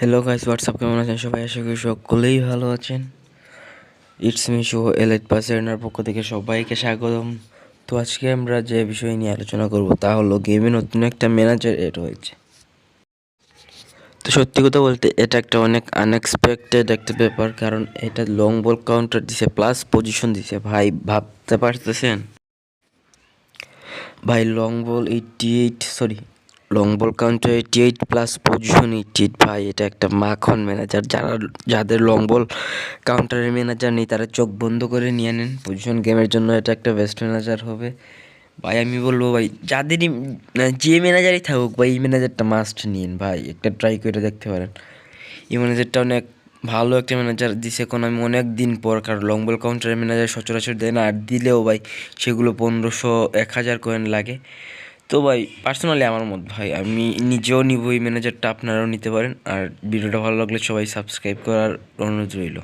Hello guys WhatsApp কেমন আছেন সবাই? আশা করি সকলেই ভালো আছেন। ইটস মি শো এলাইট পাসেরনার পক্ষ থেকে সবাইকে স্বাগতম। তো আজকে আমরা যে বিষয় নিয়ে আলোচনা করব তা হলো গেমে নতুন একটা ম্যানেজার এড হয়েছে। তো সত্যি কথা বলতে এটা একটা অনেক আনএক্সপেক্টেড একটা ব্যাপার, কারণ এটা লং বল কাউন্টার দিছে প্লাস পজিশন দিছে। ভাই, ভাবতে পারতেছেন? ভাই long ball eighty eight sorry long ball counter eight plus position eight ভাই, এটা একটা মাখন ম্যানেজার যারা, যাদের লং কাউন্টারের ম্যানেজার নেই, তারা চোখ বন্ধ করে নিয়ে নেন। পজিশন গেমের জন্য এটা একটা বেস্ট ম্যানেজার হবে। ভাই, আমি বলব ভাই, যাদেরই মানে যে ম্যানেজারই থাকুক ভাই, এই ম্যানেজারটা মাস্ট নিন ভাই। একটা ট্রাই করে দেখতে পারেন। এই ম্যানেজারটা অনেক ভালো একটা ম্যানেজার দিছে। এখন আমি অনেক দিন পর, কারণ লং কাউন্টারের ম্যানেজার সচরাচর দেয় না। আর দিলেও ভাই, সেগুলো পনেরোশো, এক হাজার কয়েন লাগে। তো ভাই পার্সোনালি আমার মত ভাই, আমি নিজেও নিব এই ম্যানেজারটা আপনারাও নিতে পারেন। আর ভিডিওটা ভালো লাগলে সবাই সাবস্ক্রাইব করার অনুরোধ রইল।